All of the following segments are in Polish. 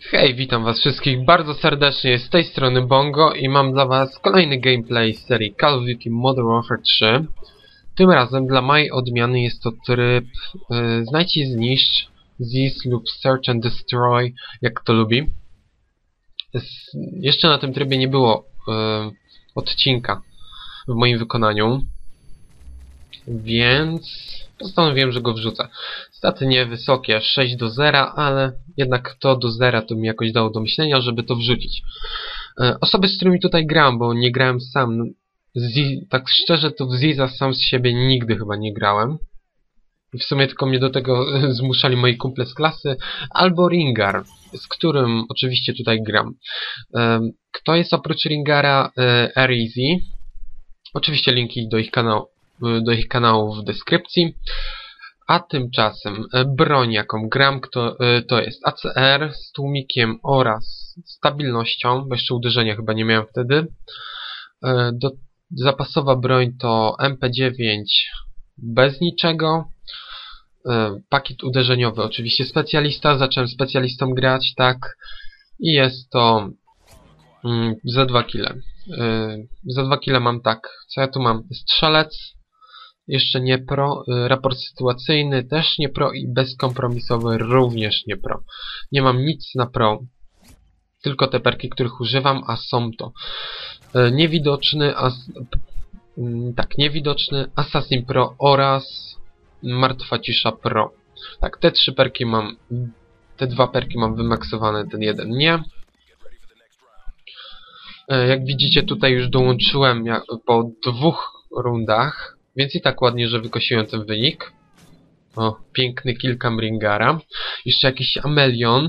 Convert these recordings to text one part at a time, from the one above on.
Hej, witam was wszystkich bardzo serdecznie, z tej strony Bongo i mam dla was kolejny gameplay z serii Call of Duty Modern Warfare 3. Tym razem dla mojej odmiany jest to tryb y, znajdź i zniszcz, zis lub search and destroy, jak kto lubi. S jeszcze na tym trybie nie było y, odcinka w moim wykonaniu, więc postanowiłem, że go wrzucę. Staty niewysokie, 6 do 0, ale jednak to do 0 to mi jakoś dało do myślenia, żeby to wrzucić. E, osoby, z którymi tutaj gram, bo nie grałem sam, z, tak szczerze to w Ziza sam z siebie nigdy chyba nie grałem. W sumie tylko mnie do tego zmuszali moi kumple z klasy, albo Ringar, z którym oczywiście tutaj gram. E, kto jest oprócz Ringara e, Easy? Oczywiście linki do ich, kanału, do ich kanałów w deskrypcji. A tymczasem e, broń jaką gram to, e, to jest ACR z tłumikiem oraz stabilnością, bo jeszcze uderzenia chyba nie miałem wtedy. E, do, zapasowa broń to MP9 bez niczego. Pakiet uderzeniowy oczywiście specjalista, zacząłem specjalistą grać, tak. I jest to mm, za 2 kile. Za 2 kile mam tak, co ja tu mam? Strzelec, jeszcze nie pro, y, raport sytuacyjny też nie pro i bezkompromisowy również nie pro. Nie mam nic na pro, tylko te perki, których używam, a są to y, niewidoczny, as, mm, tak, niewidoczny, Assassin Pro oraz Martwa Cisza Pro. Tak, te trzy perki mam, te dwa perki mam wymaksowane, ten jeden nie. Y, jak widzicie tutaj już dołączyłem po dwóch rundach więc i tak ładnie, że wykosiłem ten wynik. O, piękny kilka Mringara. Jeszcze jakiś Amelion.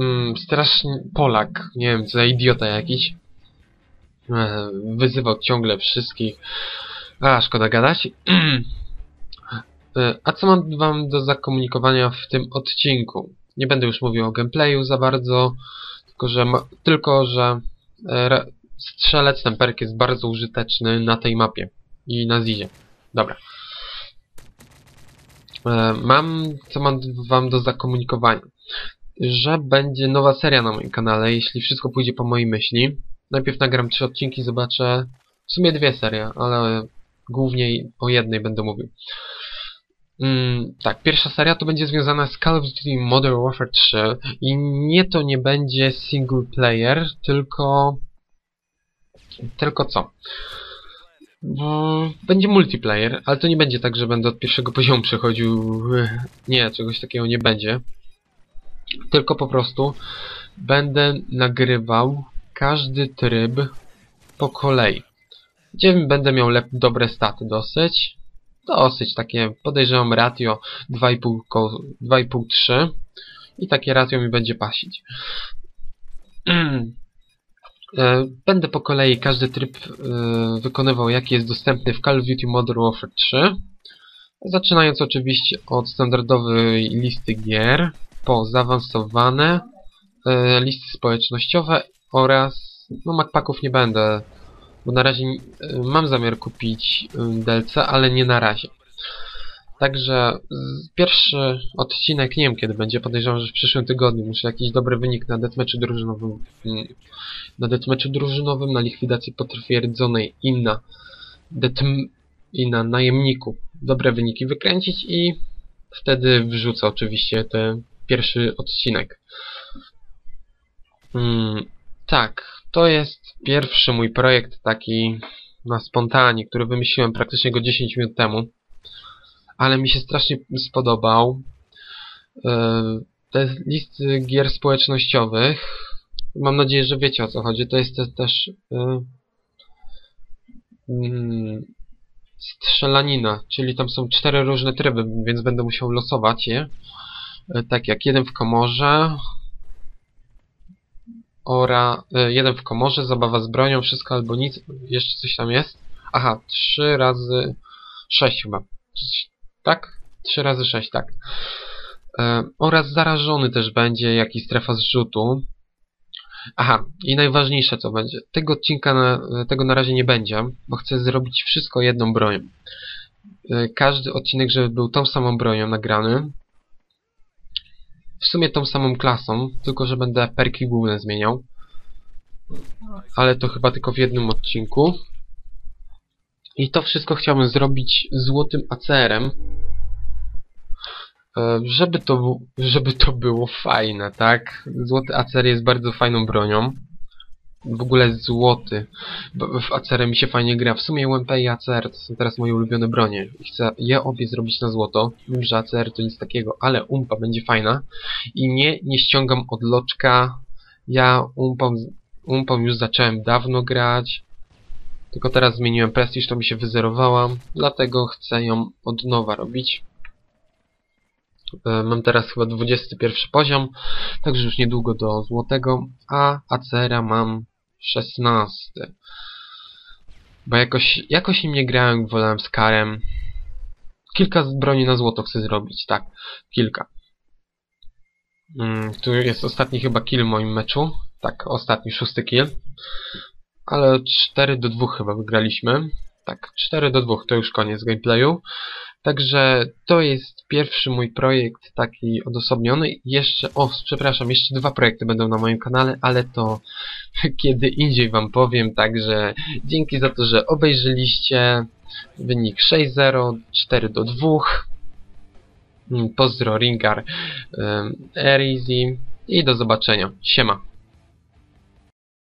Mm, straszny Polak. Nie wiem, co za idiota jakiś. E, wyzywał ciągle wszystkich. A, szkoda gadać. e, a co mam wam do zakomunikowania w tym odcinku? Nie będę już mówił o gameplayu za bardzo, tylko że, ma, tylko, że e, strzelec, ten perk jest bardzo użyteczny na tej mapie i na Zizie. Dobra. E, mam, co mam wam do zakomunikowania. Że będzie nowa seria na moim kanale, jeśli wszystko pójdzie po mojej myśli. Najpierw nagram trzy odcinki, zobaczę w sumie dwie serie, ale głównie o jednej będę mówił. Mm, tak, pierwsza seria to będzie związana z Call of Duty Modern Warfare 3 i nie to nie będzie single player, tylko... Tylko co? Będzie multiplayer, ale to nie będzie tak, że będę od pierwszego poziomu przechodził. Nie, czegoś takiego nie będzie. Tylko po prostu będę nagrywał każdy tryb po kolei. Gdzie będę miał dobre staty dosyć. Dosyć takie, podejrzewam ratio 2,5-3 i takie ratio mi będzie pasić. E, będę po kolei każdy tryb e, wykonywał, jaki jest dostępny w Call of Duty Modern Warfare 3. Zaczynając oczywiście od standardowej listy gier, po zaawansowane e, listy społecznościowe oraz, no Macpacków nie będę, bo na razie mam zamiar kupić DLC, ale nie na razie. Także pierwszy odcinek, nie wiem kiedy będzie, podejrzewam, że w przyszłym tygodniu muszę jakiś dobry wynik na deathmatchu drużynowym mm, na deathmatchu drużynowym, na likwidacji potwierdzonej i na death i na najemniku dobre wyniki wykręcić i wtedy wrzucę oczywiście ten pierwszy odcinek. Hmm, tak, to jest pierwszy mój projekt taki na spontanie, który wymyśliłem praktycznie go 10 minut temu ale mi się strasznie spodobał. E, te listy gier społecznościowych. Mam nadzieję, że wiecie o co chodzi. To jest też e, mm, strzelanina, czyli tam są cztery różne tryby, więc będę musiał losować je. E, tak jak jeden w komorze, ora, jeden w komorze, zabawa z bronią, wszystko albo nic, jeszcze coś tam jest. Aha, trzy razy sześć chyba tak? 3 razy 6, tak. E, oraz zarażony też będzie, jak i strefa zrzutu. Aha, i najważniejsze co będzie. Tego odcinka, na, tego na razie nie będzie, bo chcę zrobić wszystko jedną bronią. E, każdy odcinek, żeby był tą samą bronią nagrany. W sumie tą samą klasą, tylko że będę perki główne zmieniał. Ale to chyba tylko w jednym odcinku. I to wszystko chciałbym zrobić złotym ACR-em. E, Żeby to, żeby to było fajne, tak? Złoty ACR jest bardzo fajną bronią. W ogóle złoty. W ACR mi się fajnie gra. W sumie UMP i ACR to są teraz moje ulubione bronie. Chcę je obie zrobić na złoto. Wiem, że ACR to nic takiego, ale UMPA będzie fajna. I nie, nie ściągam od loczka. Ja UMPą, UMPą już zacząłem dawno grać. Tylko teraz zmieniłem prestiż, to mi się wyzerowała. Dlatego chcę ją od nowa robić. E, Mam teraz chyba 21 poziom, także już niedługo do złotego, a ACR mam 16. Bo jakoś, jakoś im nie grałem, wolałem z karem. Kilka broni na złoto chcę zrobić, tak, kilka. Mm, tu jest ostatni chyba kill w moim meczu. Tak, ostatni, szósty kill. Ale 4 do 2 chyba wygraliśmy. Tak, 4 do 2 to już koniec gameplayu. Także to jest pierwszy mój projekt taki odosobniony. Jeszcze, o, przepraszam, jeszcze dwa projekty będą na moim kanale, ale to kiedy indziej wam powiem. Także dzięki za to, że obejrzeliście. Wynik 6-0, 4 do 2. Mm, Pozdro Ringar, Easy i do zobaczenia. Siema.